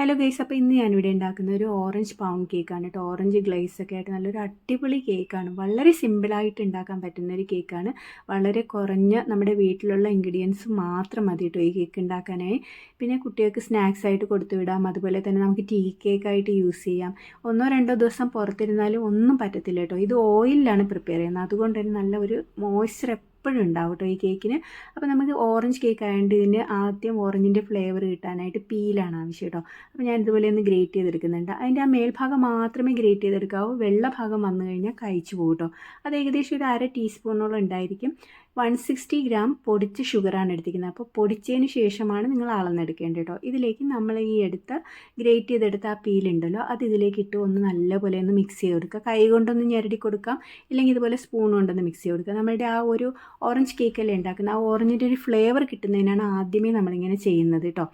Hello guys അപ്പോൾ ഇന്ന് ഞാനിവിടെ ഉണ്ടാക്കുന്ന ഒരു ഓറഞ്ച് പൗണ്ട് കേക്കാണ് കേട്ടോ ഓറഞ്ച് ഗ്ലേസ് ഒക്കെ ആയിട്ട് നല്ലൊരു അടിപൊളി കേക്കാണ് വളരെ സിമ്പിളായിട്ട് ഉണ്ടാക്കാൻ പറ്റുന്ന ഒരു കേക്കാണ് വളരെ കുറഞ്ഞ നമ്മുടെ വീട്ടിലുള്ള ഇൻഗ്രീഡിയൻസ് മാത്രം മതി കേട്ടോ ഈ കേക്ക് ഉണ്ടാക്കാനായി പിന്നെ കുട്ടികൾക്ക് സ്നാക്സ് ആയിട്ട് കൊടുത്തു വിടാം. അതുപോലെ തന്നെ നമുക്ക് ടീ കേക്കായിട്ട് യൂസ് ചെയ്യാം. ഒന്നോ രണ്ടോ ദിവസം പുറത്തിരുന്നാലും ഒന്നും പറ്റത്തില്ല കേട്ടോ ഇത് ഓയിലാണ് പ്രിപ്പയർ ചെയ്യുന്നത്. അതുകൊണ്ട് തന്നെ നല്ല ഒരു മോയ്സ്ചർ എപ്പോഴും ഉണ്ടാവും കേട്ടോ ഈ കേക്കിന്. അപ്പോൾ നമുക്ക് ഓറഞ്ച് കേക്ക് ആയതുകൊണ്ട് ഇതിന് ആദ്യം ഓറഞ്ചിന്റെ ഫ്ലേവർ കിട്ടാനായിട്ട് പീലാണ് ആവശ്യം കേട്ടോ അപ്പോൾ ഞാൻ ഇതുപോലെ ഒന്ന് ഗ്രേറ്റ് ചെയ്തെടുക്കുന്നുണ്ട്. അതിന്റെ ആ മേൽഭാഗം മാത്രമേ ഗ്രേറ്റ് ചെയ്തെടുക്കാവൂ. വെള്ള ഭാഗം വന്നു കഴിഞ്ഞാൽ കഴിച്ചു പോകും കേട്ടോ അത് ഏകദേശം ഒരു അര ടീസ്പൂണോളം ഉണ്ടായിരിക്കും. വൺ സിക്സ്റ്റി ഗ്രാം പൊടിച്ച ഷുഗറാണ് എടുത്തിരിക്കുന്നത്. അപ്പോൾ പൊടിച്ചതിന് ശേഷമാണ് നിങ്ങൾ അളന്നെടുക്കേണ്ടത് കേട്ടോ ഇതിലേക്ക് നമ്മൾ ഈ എടുത്ത ഗ്രേറ്റ് ചെയ്തെടുത്ത ആ പീലുണ്ടല്ലോ അത് ഇതിലേക്ക് ഇട്ട് ഒന്ന് നല്ലപോലെ ഒന്ന് മിക്സ് ചെയ്ത് കൊടുക്കുക. കൈ കൊണ്ടൊന്ന് ഞെരടി കൊടുക്കാം ഇല്ലെങ്കിൽ ഇതുപോലെ സ്പൂൺ കൊണ്ടൊന്ന് മിക്സ് ചെയ്ത് കൊടുക്കുക. നമ്മുടെ ആ ഒരു ഓറഞ്ച് കേക്കല്ലേ ഉണ്ടാക്കുന്നത് ആ ഓറഞ്ചിന്റെ ഒരു ഫ്ലേവർ കിട്ടുന്നതിനാണ് ആദ്യമേ നമ്മളിങ്ങനെ ചെയ്യുന്നത് കേട്ടോ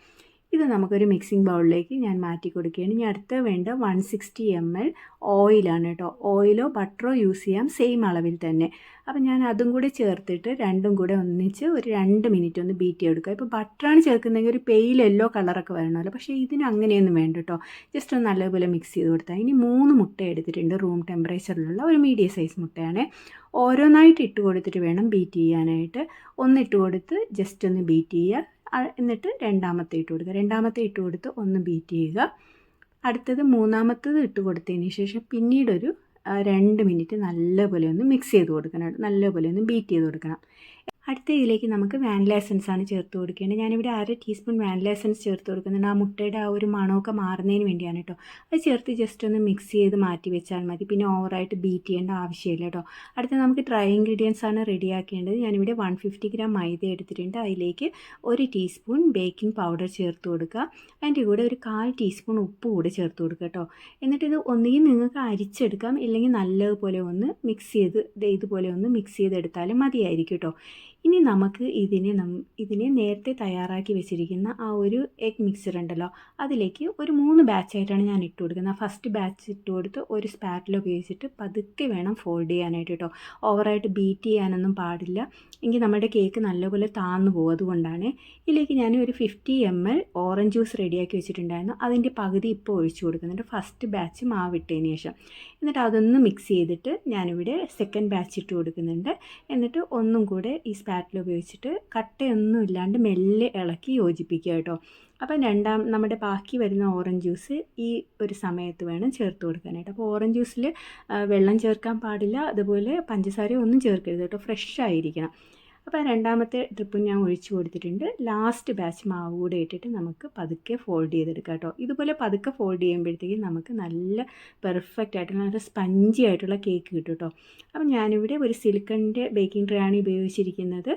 ഇത് നമുക്കൊരു മിക്സിംഗ് ബൗളിലേക്ക് ഞാൻ മാറ്റി കൊടുക്കുകയാണ്. ഇനി അടുത്ത വേണ്ട വൺ സിക്സ്റ്റി എം എൽ ഓയിലാണ് കേട്ടോ. ഓയിലോ ബട്ടറോ യൂസ് ചെയ്യാം സെയിം അളവിൽ തന്നെ. അപ്പം ഞാൻ അതും കൂടെ ചേർത്തിട്ട് രണ്ടും കൂടെ ഒന്നിച്ച് ഒരു രണ്ട് മിനിറ്റ് ഒന്ന് ബീറ്റ് ചെയ്തെടുക്കുക. ഇപ്പോൾ ബട്ടറാണ് ചേർക്കുന്നതെങ്കിൽ ഒരു പെയിൽ യെല്ലോ കളറൊക്കെ വരണമല്ലോ പക്ഷേ ഇതിന് അങ്ങനെയൊന്നും വേണ്ട കേട്ടോ. ജസ്റ്റ് ഒന്ന് നല്ലപോലെ മിക്സ് ചെയ്ത് കൊടുത്താൽ ഇനി മൂന്ന് മുട്ട എടുത്തിട്ടുണ്ട് റൂം ടെമ്പറേച്ചറിലുള്ള ഒരു മീഡിയം സൈസ് മുട്ടയാണ്. ഓരോന്നായിട്ട് ഇട്ട് കൊടുത്തിട്ട് വേണം ബീറ്റ് ചെയ്യാനായിട്ട്. ഒന്നിട്ട് കൊടുത്ത് ജസ്റ്റ് ഒന്ന് ബീറ്റ് ചെയ്യുക. എന്നിട്ട് രണ്ടാമത്തെ ഇട്ട് കൊടുക്കുക. രണ്ടാമത്തെ ഇട്ട് കൊടുത്ത് ഒന്ന് ബീറ്റ് ചെയ്യുക. അടുത്തത് മൂന്നാമത്തത് ഇട്ട് കൊടുത്തതിന് ശേഷം പിന്നീടൊരു രണ്ട് മിനിറ്റ് നല്ലപോലെ ഒന്ന് മിക്സ് ചെയ്ത് കൊടുക്കണം. നല്ലപോലെ ഒന്ന് ബീറ്റ് ചെയ്ത് കൊടുക്കണം. അടുത്ത ഇതിലേക്ക് നമുക്ക് വാനില എസൻസ് ആണ് ചേർത്ത് കൊടുക്കേണ്ടത്. ഞാനിവിടെ അര ടീസ്പൂൺ വാനില എസൻസ് ചേർത്ത് കൊടുക്കുന്നുണ്ട്. ആ മുട്ടയുടെ ആ ഒരു മണമൊക്കെ മാറുന്നതിന് വേണ്ടിയാണ് കേട്ടോ. അത് ചേർത്ത് ജസ്റ്റ് ഒന്ന് മിക്സ് ചെയ്ത് മാറ്റി വെച്ചാൽ മതി. പിന്നെ ഓവറായിട്ട് ബീറ്റ് ചെയ്യേണ്ട ആവശ്യമില്ല കേട്ടോ. അടുത്ത നമുക്ക് ഡ്രൈ ഇൻഗ്രീഡിയൻസ് ആണ് റെഡിയാക്കേണ്ടത് ഞാനിവിടെ വൺ ഫിഫ്റ്റി ഗ്രാം മൈദ എടുത്തിട്ടുണ്ട്. അതിലേക്ക് ഒരു ടീസ്പൂൺ ബേക്കിംഗ് പൗഡർ ചേർത്ത് കൊടുക്കുക. അതിന്റെ കൂടെ ഒരു കാൽ ടീസ്പൂൺ ഉപ്പ് കൂടെ ചേർത്ത് കൊടുക്കുക കേട്ടോ. എന്നിട്ട് ഇത് ഒന്നുകിൽ നിങ്ങൾക്ക് അരിച്ചെടുക്കാം. ഇല്ലെങ്കിൽ നല്ലതുപോലെ ഒന്ന് മിക്സ് ചെയ്ത് ഇതുപോലെ ഒന്ന് മിക്സ് ചെയ്തെടുത്താലും മതിയായിരിക്കും കേട്ടോ. ഇനി നമുക്ക് ഇതിനെ നം ഇതിനെ നേരത്തെ തയ്യാറാക്കി വെച്ചിരിക്കുന്ന ആ ഒരു എഗ് മിക്സർ ഉണ്ടല്ലോ അതിലേക്ക് ഒരു മൂന്ന് ബാച്ചായിട്ടാണ് ഞാൻ ഇട്ട് കൊടുക്കുന്നത്. ഫസ്റ്റ് ബാച്ച് ഇട്ട് കൊടുത്ത് ഒരു സ്പാറ്റിൽ ഉപയോഗിച്ചിട്ട് പതുക്കെ വേണം ഫോൾഡ് ചെയ്യാനായിട്ട് കേട്ടോ ഓവറായിട്ട് ബീറ്റ് ചെയ്യാനൊന്നും പാടില്ല. എങ്കിൽ നമ്മുടെ കേക്ക് നല്ലപോലെ താന്നു പോകും. അതുകൊണ്ടാണ് ഇതിലേക്ക് ഞാൻ ഒരു fifty M L orange juice റെഡിയാക്കി വെച്ചിട്ടുണ്ടായിരുന്നു. അതിന്റെ പകുതി ഇപ്പോൾ ഒഴിച്ചു കൊടുക്കുന്നുണ്ട്. ഫസ്റ്റ് ബാച്ച് മാവിട്ടതിന് ശേഷം. എന്നിട്ട് അതൊന്ന് മിക്സ് ചെയ്തിട്ട് ഞാനിവിടെ സെക്കൻഡ് ബാച്ച് ഇട്ട് കൊടുക്കുന്നുണ്ട്. എന്നിട്ട് ഒന്നും കൂടെ ഈ സ്പാറ്റിൽ ഉപയോഗിച്ചിട്ട് കട്ടയൊന്നും ഇല്ലാണ്ട് മെല്ലെ ഇളക്കി യോജിപ്പിക്കുക കേട്ടോ. അപ്പം രണ്ടാം നമ്മുടെ ബാക്കി വരുന്ന ഓറഞ്ച് ജ്യൂസ് ഈ ഒരു സമയത്ത് വേണം ചേർത്ത് കൊടുക്കാനായിട്ട് അപ്പോൾ ഓറഞ്ച് ജ്യൂസിൽ വെള്ളം ചേർക്കാൻ പാടില്ല. അതുപോലെ പഞ്ചസാര ഒന്നും ചേർക്കരുത് കേട്ടോ. ഫ്രഷ് ആയിരിക്കണം. അപ്പോൾ രണ്ടാമത്തെ ട്രിപ്പും ഞാൻ ഒഴിച്ചു കൊടുത്തിട്ടുണ്ട്. ലാസ്റ്റ് ബാച്ച് മാവ് കൂടെ ഇട്ടിട്ട് നമുക്ക് പതുക്കെ ഫോൾഡ് ചെയ്തെടുക്കാം കേട്ടോ. ഇതുപോലെ പതുക്കെ ഫോൾഡ് ചെയ്യുമ്പോഴത്തേക്കും നമുക്ക് നല്ല പെർഫെക്റ്റ് ആയിട്ടുള്ള നല്ല സ്പഞ്ചി ആയിട്ടുള്ള കേക്ക് കിട്ടും കേട്ടോ. അപ്പം ഞാനിവിടെ ഒരു സിലിക്കണിന്റെ ബേക്കിംഗ് ട്രേ ആണ് ഉപയോഗിച്ചിരിക്കുന്നത്.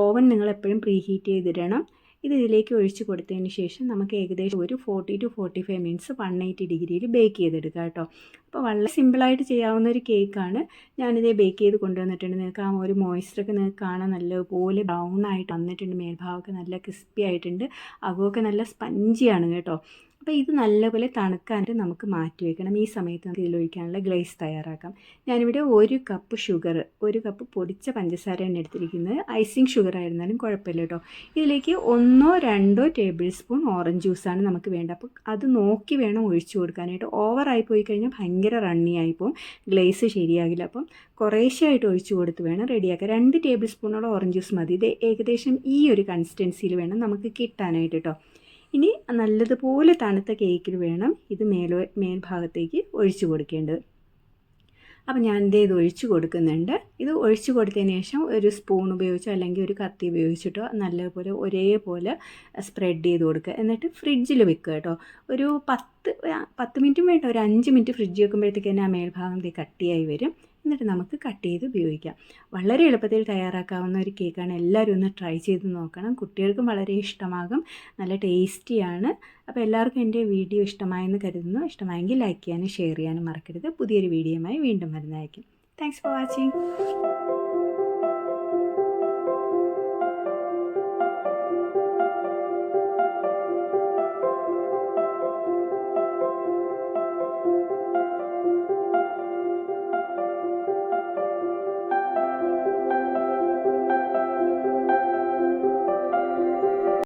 ഓവൻ നിങ്ങൾ എപ്പോഴും പ്രീഹീറ്റ് ചെയ്തിടണം. ഇത് ഇതിലേക്ക് ഒഴിച്ച് കൊടുത്തതിന് ശേഷം നമുക്ക് ഏകദേശം ഒരു forty two forty five minutes one eighty ഡിഗ്രിയിൽ ബേക്ക് ചെയ്തെടുക്കുക കേട്ടോ. അപ്പോൾ വളരെ സിമ്പിളായിട്ട് ചെയ്യാവുന്ന ഒരു കേക്കാണ് ഞാനിത് ബേക്ക് ചെയ്ത് കൊണ്ടുവന്നിട്ടുണ്ട്. നിങ്ങൾക്ക് ആ ഒരു മോയ്സ്ചറൊക്കെ നിങ്ങൾക്ക് കാണാൻ നല്ലപോലെ ബ്രൗൺ ആയിട്ട് വന്നിട്ടുണ്ട്. മേൽഭാഗമൊക്കെ നല്ല ക്രിസ്പി ആയിട്ടുണ്ട്. അകമൊക്കെ നല്ല സ്പഞ്ചിയാണ് കേട്ടോ. അപ്പോൾ ഇത് നല്ലപോലെ തണുക്കാനായിട്ട് നമുക്ക് മാറ്റി വയ്ക്കണം ഈ സമയത്ത് നമുക്ക് ഇതിലൊഴിക്കാനുള്ള ഗ്ലേസ് തയ്യാറാക്കാം. ഞാനിവിടെ ഒരു കപ്പ് ഷുഗർ ഒരു കപ്പ് പൊടിച്ച പഞ്ചസാരയാണ് എടുത്തിരിക്കുന്നത്. ഐസിങ് ഷുഗർ ആയിരുന്നാലും കുഴപ്പമില്ല കേട്ടോ. ഇതിലേക്ക് ഒന്നോ രണ്ടോ ടേബിൾ സ്പൂൺ ഓറഞ്ച് ജ്യൂസാണ് നമുക്ക് വേണ്ടത്. അപ്പോൾ അത് നോക്കി വേണം ഒഴിച്ചു കൊടുക്കാനായിട്ട്. ഓവറായി പോയി കഴിഞ്ഞാൽ ഭയങ്കര റണ്ണി ആയിപ്പോവും ഗ്ലേസ് ശരിയാകില്ല. അപ്പം കുറേശ്ശായിട്ട് ഒഴിച്ചു കൊടുത്ത് വേണം റെഡിയാക്കുക രണ്ട് ടേബിൾ സ്പൂണോളം ഓറഞ്ച് ജ്യൂസ് മതി. ഇത് ഏകദേശം ഈ ഒരു കൺസിസ്റ്റൻസിയിൽ വേണം നമുക്ക് കിട്ടാനായിട്ട് കേട്ടോ. ഇനി നല്ലതുപോലെ തണുത്ത കേക്കിൽ വേണം ഇത് മേലോ മേൽഭാഗത്തേക്ക് ഒഴിച്ചു കൊടുക്കേണ്ടത്. അപ്പോൾ ഞാൻ ഇതേ ഒഴിച്ചു കൊടുക്കുന്നുണ്ട്. ഇത് ഒഴിച്ചു കൊടുത്തതിന് ശേഷം ഒരു സ്പൂൺ ഉപയോഗിച്ചോ അല്ലെങ്കിൽ ഒരു കത്തി ഉപയോഗിച്ചിട്ടോ നല്ലപോലെ ഒരേപോലെ സ്പ്രെഡ് ചെയ്ത് കൊടുക്കുക. എന്നിട്ട് ഫ്രിഡ്ജിൽ വെക്കുക കേട്ടോ. ഒരു പത്ത് പത്ത് മിനിറ്റും വേണ്ട ഒരു അഞ്ച് മിനിറ്റ് ഫ്രിഡ്ജ് വെക്കുമ്പോഴത്തേക്ക് തന്നെ ആ മേൽഭാഗം കട്ടിയായി വരും. എന്നിട്ട് നമുക്ക് കട്ട് ചെയ്ത് ഉപയോഗിക്കാം. വളരെ എളുപ്പത്തിൽ തയ്യാറാക്കാവുന്ന ഒരു കേക്കാണ്. എല്ലാവരും ഒന്ന് ട്രൈ ചെയ്ത് നോക്കണം. കുട്ടികൾക്കും വളരെ ഇഷ്ടമാകും. നല്ല ടേസ്റ്റിയാണ് അപ്പോൾ എല്ലാവർക്കും എന്റെ വീഡിയോ ഇഷ്ടമായെന്ന് കരുതുന്നു. ഇഷ്ടമായെങ്കിൽ ലൈക്ക് ചെയ്യാനും ഷെയർ ചെയ്യാനും മറക്കരുത്. പുതിയൊരു വീഡിയോയുമായി വീണ്ടും വരുന്നതായിരിക്കും. Thanks for watching